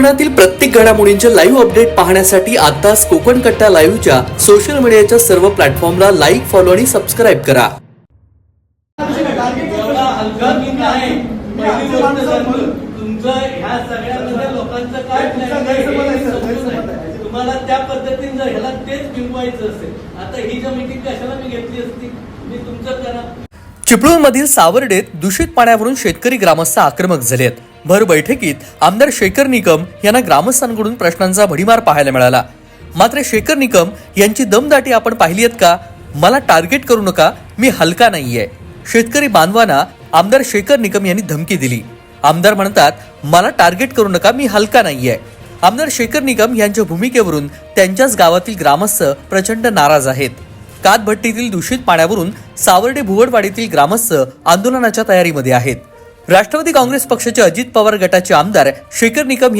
कोकणातील प्रत्येक घडामोडींचे लाईव्ह अपडेट पाहण्यासाठी आताच कोकण कट्टा लाईव्हच्या सोशल मीडियाच्या सर्व प्लॅटफॉर्मला लाईक फॉलो आणि सबस्क्राईब करा. तुमचं ह्या सगळ्यामध्ये लोकांचं काय. तुम्हाला त्या पद्धतीने जर ह्याला तेच बिंबवायचं असेल आता ही जी मीटिंग कशाला मी घेतली असती? मी तुमचं करा. चिपळूणमधील सावर्डेत दूषित पाण्यावरून शेतकरी ग्रामस्थ आक्रमक झाले आहेत भर बैठकीत आमदार शेखर निकम यांना ग्रामस्थांकडून प्रश्नांचा भडीमार पाहायला मिळाला. मात्र शेखर निकम यांची दमदाटी आपण पाहिली आहेत का? मला टार्गेट करू नका मी हलका नाहीये. शेतकरी बांधवांना आमदार शेखर निकम यांनी धमकी दिली. आमदार म्हणतात मला टार्गेट करू नका मी हलका नाहीये. आमदार शेखर निकम यांच्या भूमिकेवरून त्यांच्याच गावातील ग्रामस्थ प्रचंड नाराज आहेत. कातभट्टीतील दूषित पाण्यावरून सावर्डे भुवडवाडीतील ग्रामस्थ आंदोलनाच्या तयारीमध्ये आहेत. राष्ट्रवादी काँग्रेस पक्षाचे अजित पवार गटाचे आमदार शेखर निकम यांनी